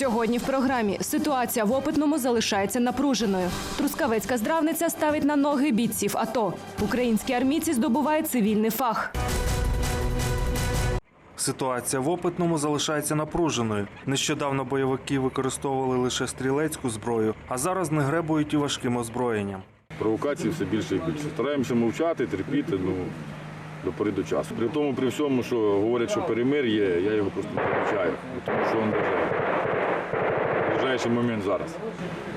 Сьогодні в програмі ситуація в опитному залишається напруженою. Трускавецька здравниця ставить на ноги бійців АТО. Українські армійці здобувають цивільний фах. Ситуація в опитному залишається напруженою. Нещодавно бойовики використовували лише стрілецьку зброю, а зараз не гребують і важким озброєнням. Провокацій все більше і більше. Стараємося мовчати, терпіти, ну, до пори до часу. При тому, при всьому, що говорять, що перемир є, я його просто не помічаю, тому що він дуже ближайший момент зараз.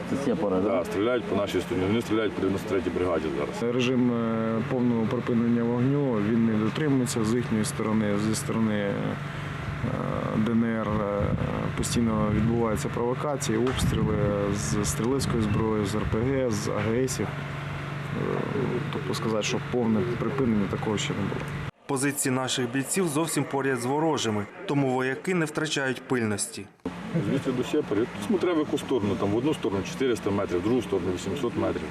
Це ця пора, да? Да, стріляють по нашій стороні, вони стріляють по 93-й бригаді зараз. Режим е, повного припинення вогню він не дотримується з їхньої сторони, зі сторони е, ДНР е, постійно відбуваються провокації, обстріли з стрілецької зброї, з РПГ, з АГСів. Тобто сказати, що повне припинення такого ще не було. Позиції наших бійців зовсім поряд з ворожими, тому вояки не втрачають пильності. Звідси до Сєпарі, смотря в яку сторону, там в одну сторону 400 метрів, в другу сторону 800 метрів.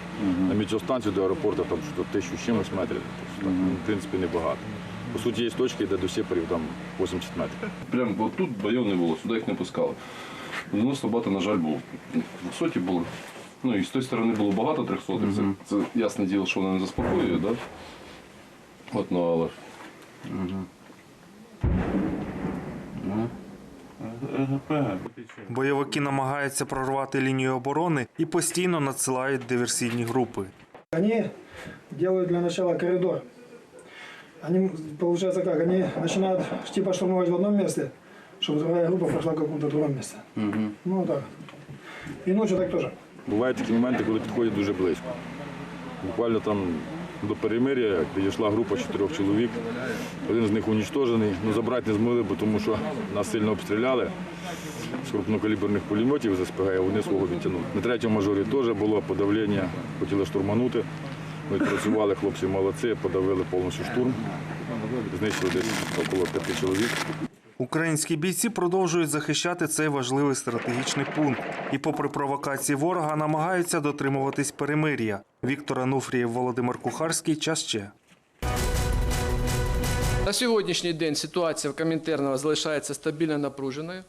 На метеостанцію до аеропорту там що 1000 з чимось метрів. Тобто, так, ну, в принципі, небагато. По суті, є точки, де до Сєпарів там 80 метрів. Прям от тут бойов не було, сюди їх не пускали. 90 бата, на жаль, був. 200 були. Ну і з тої сторони було багато 300 це, це ясне діло, що вони не заспокоюють, да? От, ну, але Бойовики намагаються прорвати лінію оборони і постійно надсилають диверсійні групи. Они делают для начала коридор. Они, получается как, они начинают типа штурмовать в одном месте, чтобы другая группа прошла в каком-то другом месте. Ну так. И ночью так тоже. Бувають такі моменти, коли підходять дуже близько. Буквально там до перемир'я, підійшла група чотирьох чоловік, один з них унічтожений, ну забрати не змогли, бо тому що нас сильно обстріляли з крупнокаліберних пулеметів з СПГ, вони свого відтягнули. На третьому мажорі теж було подавлення, хотіли штурманути. Ми працювали, хлопці молодці, подавили повністю штурм. Знищили десь около п'яти чоловік. Українські бійці продовжують захищати цей важливий стратегічний пункт і, попри провокації ворога, намагаються дотримуватись перемир'я. Віктор Ануфрієв, Володимир Кухарський. Час ще. На сьогоднішній день ситуація в Комінтерново залишається стабільно напруженою.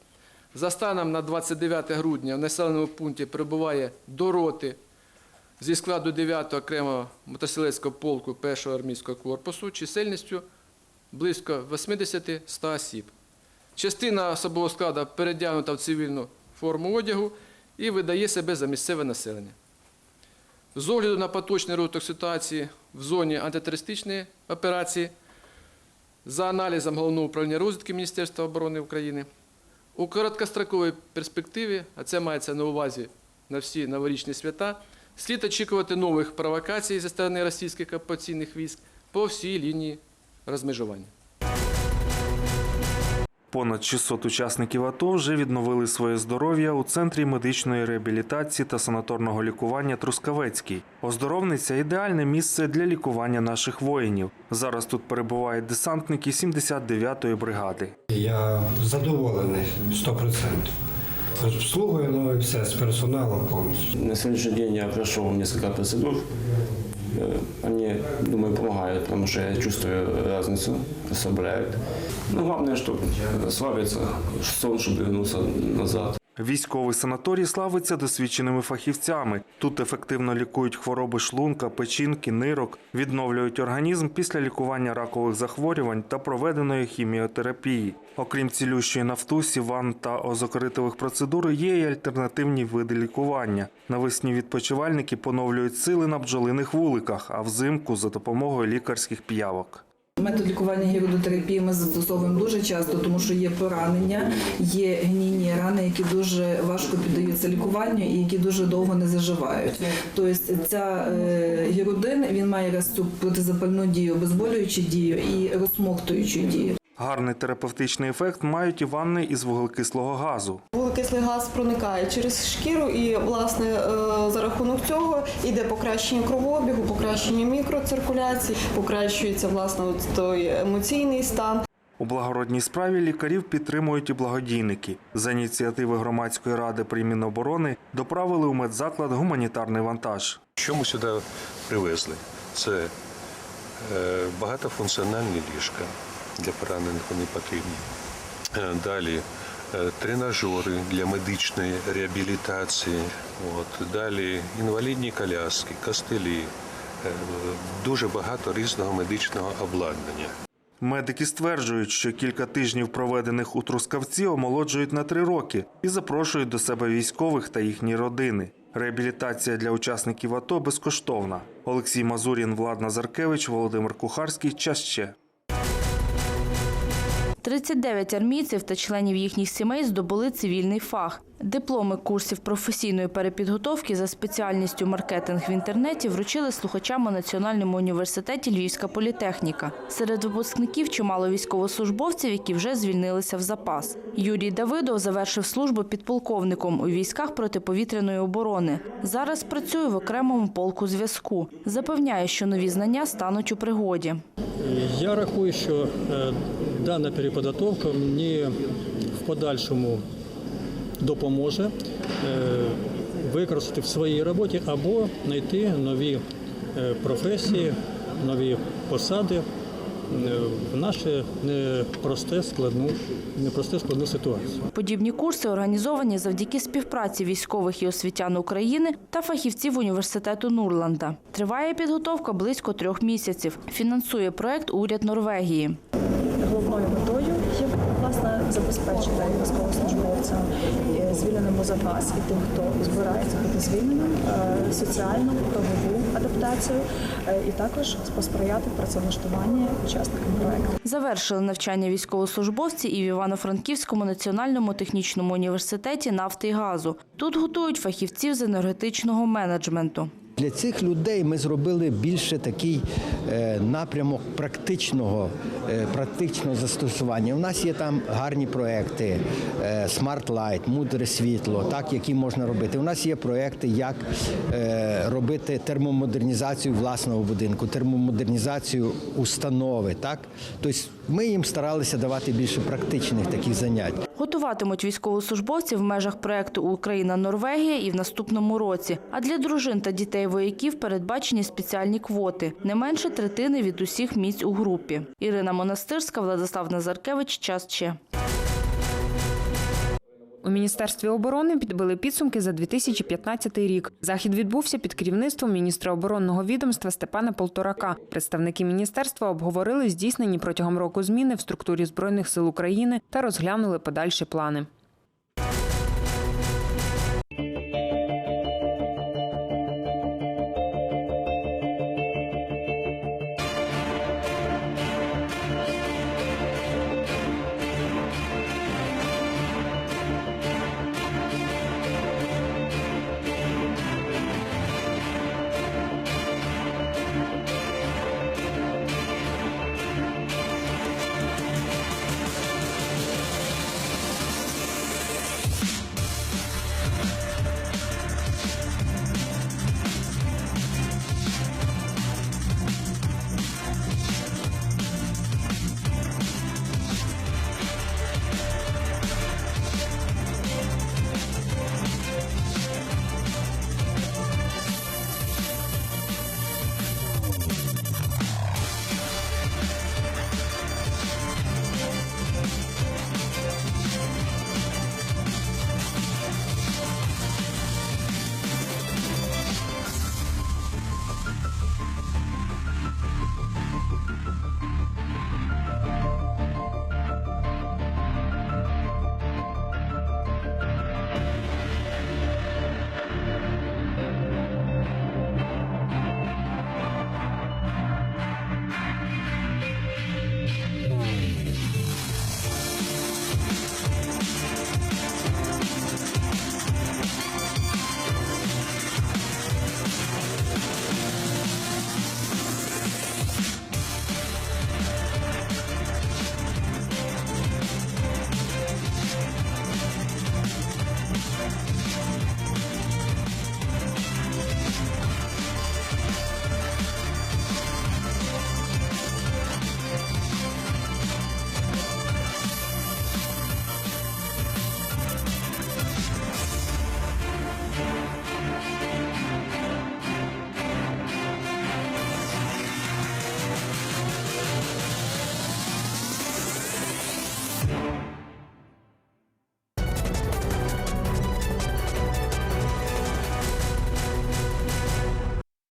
За станом на 29 грудня в населеному пункті перебуває до роти зі складу 9-го окремого мотострілецького полку 1-го армійського корпусу чисельністю близько 80-100 осіб. Частина особового складу передягнута в цивільну форму одягу і видає себе за місцеве населення. З огляду на поточний розвиток ситуації в зоні антитерористичної операції за аналізом Головного управління розвідки Міністерства оборони України, у короткостроковій перспективі, а це мається на увазі на всі новорічні свята, слід очікувати нових провокацій зі сторони російських окупаційних військ по всій лінії розмежування. Понад 600 учасників АТО вже відновили своє здоров'я у центрі медичної реабілітації та санаторного лікування Трускавецький. Оздоровниця ідеальне місце для лікування наших воїнів. Зараз тут перебувають десантники 79-ї бригади. Я задоволений 100%. З обслугою, ну і все, з персоналом повністю. На сегодняшний день я прошел несколько процедур. Э, Они, думаю, помогают, потому что я чувствую разницу, расслабляют. Но главное, чтобы слабиться, сон, чтобы вернуться назад. Військовий санаторій славиться досвідченими фахівцями. Тут ефективно лікують хвороби шлунка, печінки, нирок, відновлюють організм після лікування ракових захворювань та проведеної хіміотерапії. Окрім цілющої нафтусі, ванн та озокоритових процедур, є й альтернативні види лікування. Навесні відпочивальники поновлюють сили на бджолиних вуликах, а взимку за допомогою лікарських п'явок. Метод лікування гірудотерапії ми застосовуємо дуже часто, тому що є поранення, є гнійні рани, які дуже важко піддаються лікуванню і які дуже довго не заживають. Тобто ця е, гірудин він має раз цю протизапальну дію, обезболюючу дію і розсмоктуючу дію. Гарний терапевтичний ефект мають і ванни із вуглекислого газу. Вуглекислий газ проникає через шкіру, і власне е, за рахунок цього йде покращення кровообігу, покращення мікроциркуляції, покращується власне от той емоційний стан. У благородній справі лікарів підтримують і благодійники. За ініціативи громадської ради при Міноборони доправили у медзаклад гуманітарний вантаж. Що ми сюди привезли? Це е, багатофункціональні ліжка для поранених вони потрібні. Е, Далі е, тренажери для медичної реабілітації, от, далі інвалідні коляски, костелі, е, дуже багато різного медичного обладнання. Медики стверджують, що кілька тижнів проведених у Трускавці омолоджують на три роки і запрошують до себе військових та їхні родини. Реабілітація для учасників АТО безкоштовна. Олексій Мазурін, Влад Назаркевич, Володимир Кухарський. Час ще. 39 армійців та членів їхніх сімей здобули цивільний фах. Дипломи курсів професійної перепідготовки за спеціальністю маркетинг в інтернеті вручили слухачам у Національному університеті Львівська політехніка. Серед випускників чимало військовослужбовців, які вже звільнилися в запас. Юрій Давидов завершив службу підполковником у військах протиповітряної оборони. Зараз працює в окремому полку зв'язку. Запевняє, що нові знання стануть у пригоді. Я рахую, що е, дана переподготовка мені в подальшому допоможе е, використати в своїй роботі або знайти нові е, професії, нові посади е, в наше непросте складну, непросте складну ситуацію. Подібні курси організовані завдяки співпраці військових і освітян України та фахівців університету Нурланда. Триває підготовка близько трьох місяців. Фінансує проект уряд Норвегії. Головною метою є власне забезпечити військовослужбовцям е, звільненим у запас і тим, хто збирається бути звільненим, е, соціальну правову адаптацію е, і також посприяти працевлаштуванні учасникам проекту. Завершили навчання військовослужбовці і в Івано-Франківському національному технічному університеті нафти і газу. Тут готують фахівців з енергетичного менеджменту. Для цих людей ми зробили більше такий е, напрямок практичного, е, практичного застосування. У нас є там гарні проекти е, Smart Light, мудре світло, так які можна робити. У нас є проекти, як е, робити термомодернізацію власного будинку, термомодернізацію установи. Так, тобто ми їм старалися давати більше практичних таких занять. Готуватимуть військовослужбовців в межах проекту Україна-Норвегія і в наступному році. А для дружин та дітей вояків передбачені спеціальні квоти не менше третини від усіх місць у групі. Ірина Монастирська, Владислав Назаркевич. Час ще. У міністерстві оборони підбили підсумки за 2015 рік. Захід відбувся під керівництвом міністра оборонного відомства Степана Полторака. Представники міністерства обговорили здійснені протягом року зміни в структурі збройних сил України та розглянули подальші плани.